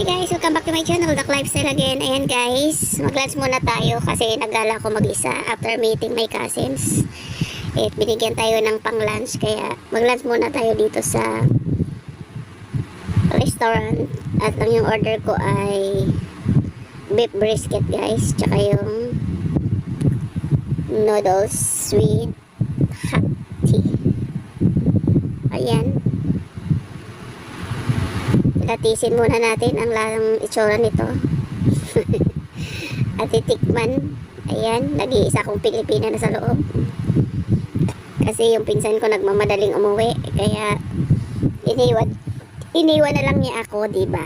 Hi guys, welcome back to my channel, Duck Lifestyle again. Ayan guys, mag-lunch muna tayo kasi nagala ko mag-isa after meeting my cousins. Eh, binigyan tayo ng pang-lunch kaya mag-lunch muna tayo dito sa restaurant. At ang yung order ko ay beef brisket guys, tsaka yung noodles with hot tea. Ayan. Latisin muna natin ang lang itsura nito. At titikman. Ayan, nag-iisa kong Pilipina na sa loob. Kasi yung pinsan ko nagmamadaling umuwi. Kaya, iniwan, iniwan na lang niya ako, di ba?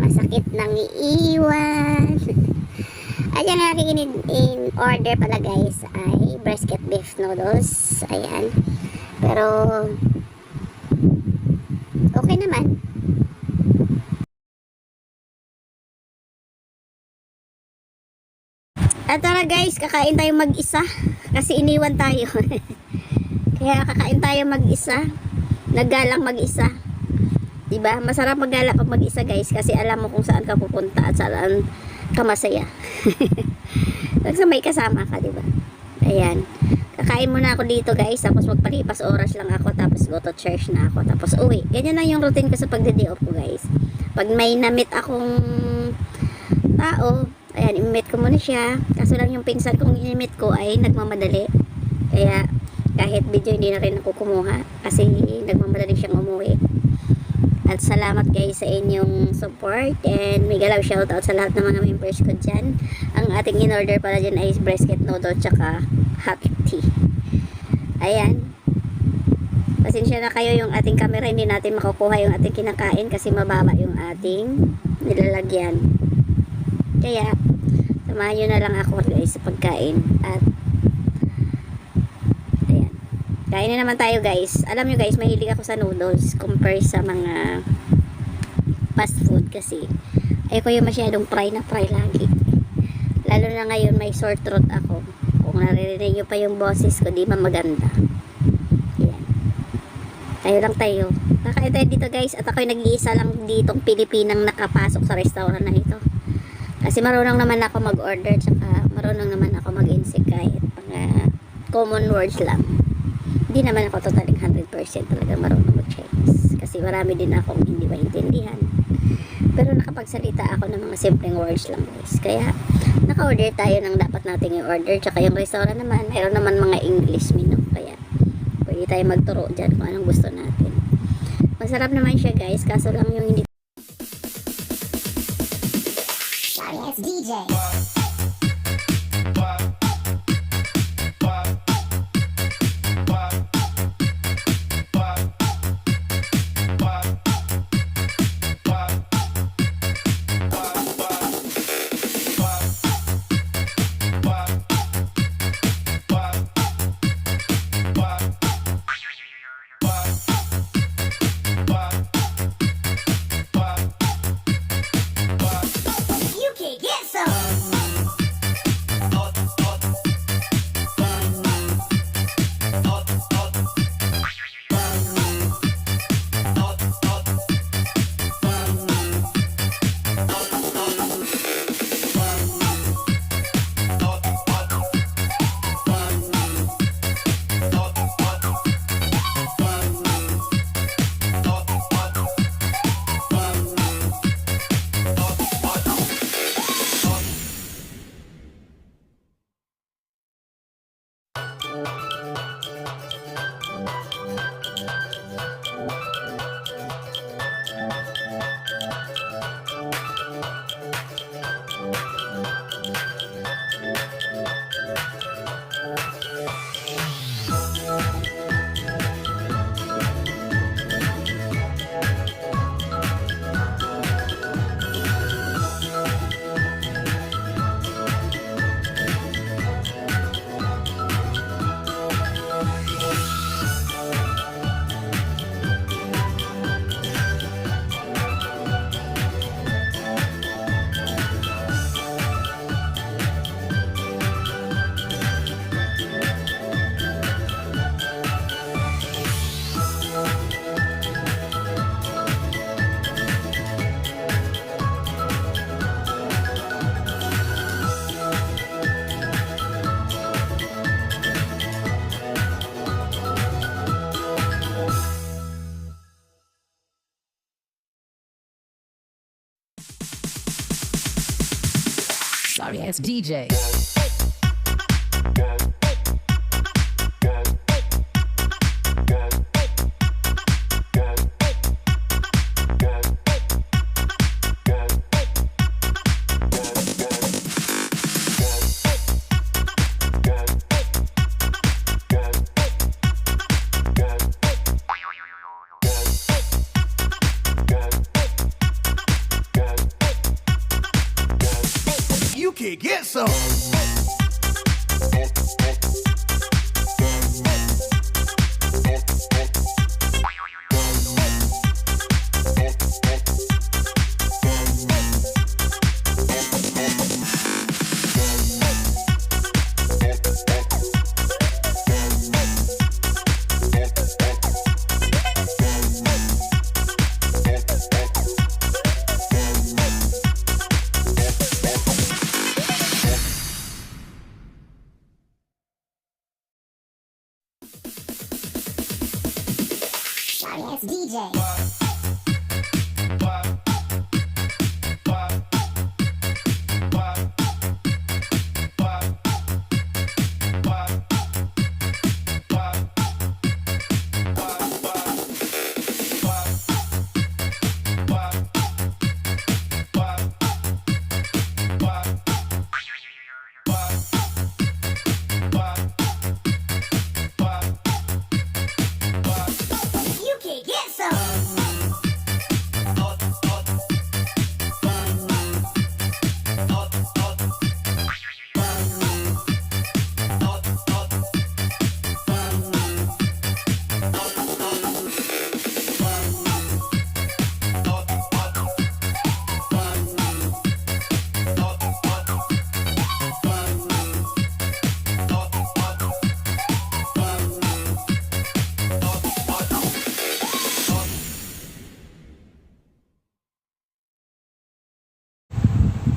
Masakit nang iiwan. Ayan ang aking in, in order pala guys ay brisket beef noodles. Ayan. Pero, okay naman. At tara guys, kakain tayo mag-isa. Kasi iniwan tayo. Kaya kakain tayo mag-isa. Naggalang mag-isa. Diba? Masarap maggala pag mag-isa guys. Kasi alam mo kung saan ka pupunta at saan ka masaya. Kasi may kasama ka, diba? Ayan. Kakain muna ako dito guys. Tapos magpalipas oras lang ako. Tapos go to church na ako. Tapos uwi. Ganyan lang yung routine ko sa pagde-day off ko guys. Pag may namit akong tao, ayan, imimit ko muna siya. Kaso lang yung pinsan kong inimit ko ay nagmamadali. Kaya kahit video hindi na rin ako kumuha kasi nagmamadali siyang umuwi. At salamat guys sa inyong support and mega love shoutout sa lahat ng mga members ko dyan. Ang ating in-order pala dyan ay brisket noodle tsaka hot tea. Ayan. Pasensya na kayo yung ating camera hindi natin makukuha yung ating kinakain kasi mababa yung ating nilalagyan. Kaya, samahan nyo na lang ako guys sa pagkain. At, ayan. Kain na naman tayo guys. Alam nyo guys, mahilig ako sa noodles compare sa mga fast food kasi ayoko yung masyadong fry na fry lagi. Lalo na ngayon may sore throat ako. Kung naririnig nyo pa yung boses ko, di man maganda. Ayan. Tayo lang tayo. Kakain tayo dito guys at ako'y nag-iisa lang ditong Pilipinang nakapasok sa restaurant na ito. Kasi marunong naman ako mag-order tsaka marunong naman ako mag-insik kahit mga common words lang. Hindi naman ako totaling 100% talaga marunong mag-Chinese. Kasi marami din akong hindi maintindihan. Pero nakapagsalita ako ng mga simpleng words lang guys. Kaya naka-order tayo ng dapat nating i-order. Tsaka yung restaurant naman, mayroon naman mga English menu. Kaya pwede tayo magturo dyan kung anong gusto natin. Masarap naman siya guys. Kaso lang yung hindi DJ. it's DJ.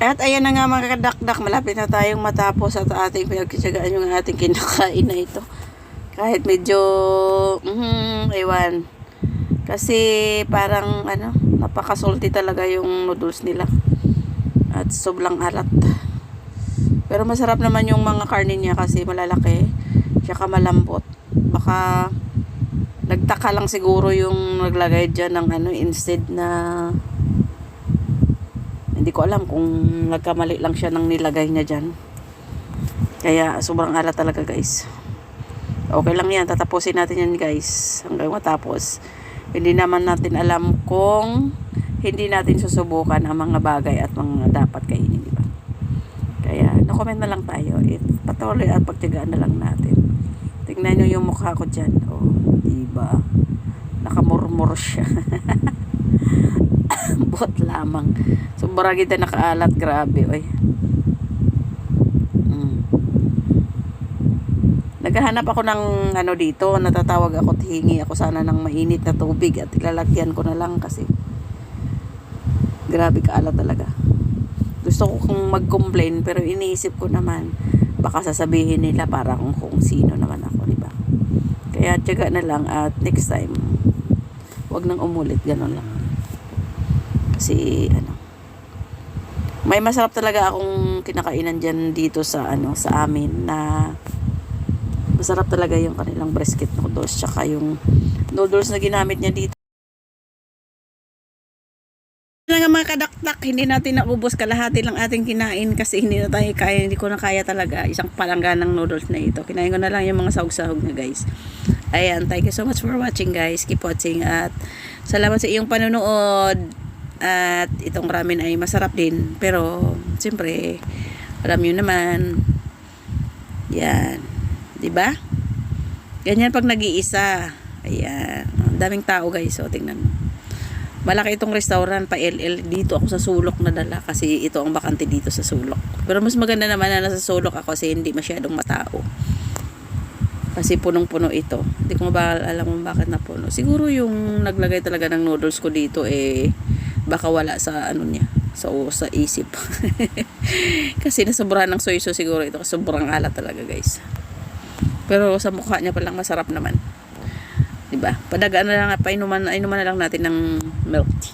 At ayan na nga mga kadakdak, malapit na tayong matapos at ating pinagkitsagaan yung ating kinakain na ito. Kahit medyo, mm, ewan. Kasi parang ano, napakasulti talaga yung noodles nila. At sobrang alat. Pero masarap naman yung mga karne niya kasi malalaki. Tsaka malambot. Baka nagtaka lang siguro yung naglagay dyan ng ano instead na hindi ko alam kung nagkamali lang siya ng nilagay niya dyan. Kaya sobrang alat talaga guys. Okay lang yan. Tatapusin natin yan guys. Hanggang matapos. Hindi naman natin alam kung hindi natin susubukan ang mga bagay at mga dapat kainin. Di ba? Kaya no-comment na lang tayo. It, patuloy at pagtigaan na lang natin. Tingnan nyo yung mukha ko dyan. Oh, di ba? Nakamurmur siya. Bot lamang. Sobrang kita nakaalat. Grabe, oy. Mm. Naghahanap ako ng ano dito. Natatawag ako. at ako sana ng mainit na tubig. At ilalagyan ko na lang kasi grabe kaalat talaga. Gusto ko kung mag-complain pero iniisip ko naman baka sasabihin nila parang kung sino naman ako, di ba? Kaya tiyaga na lang at next time wag nang umulit, ganun lang. Kasi ano may masarap talaga akong kinakainan dyan dito sa ano sa amin na masarap talaga yung kanilang brisket noodles tsaka yung noodles na ginamit niya dito na nga mga kadaktak, hindi natin naubos kalahati lang ating kinain kasi hindi na tayo kaya, hindi ko na kaya talaga isang palanggan ng noodles na ito. Kinain ko na lang yung mga sahog-sahog na guys. Ayan, thank you so much for watching guys. Keep watching at salamat sa iyong panonood. At itong ramen ay masarap din. Pero, siyempre, alam nyo naman, yan. ba? Ganyan pag nag-iisa. Ayan. Daming tao guys. So, tingnan mo. Malaki itong restaurant pa LL dito ako sa sulok na dala kasi ito ang bakante dito sa sulok. Pero mas maganda naman na nasa sulok ako kasi hindi masyadong matao. Kasi punong-puno ito. Hindi ko ba alam kung bakit na puno. Siguro yung naglagay talaga ng noodles ko dito eh baka wala sa ano niya. Sa, sa isip. kasi nasobrahan ng soy sauce siguro ito. kasi Sobrang alat talaga guys. Pero sa mukha niya palang masarap naman. 'di ba? Padagaan na lang painuman inuman na lang natin ng milk.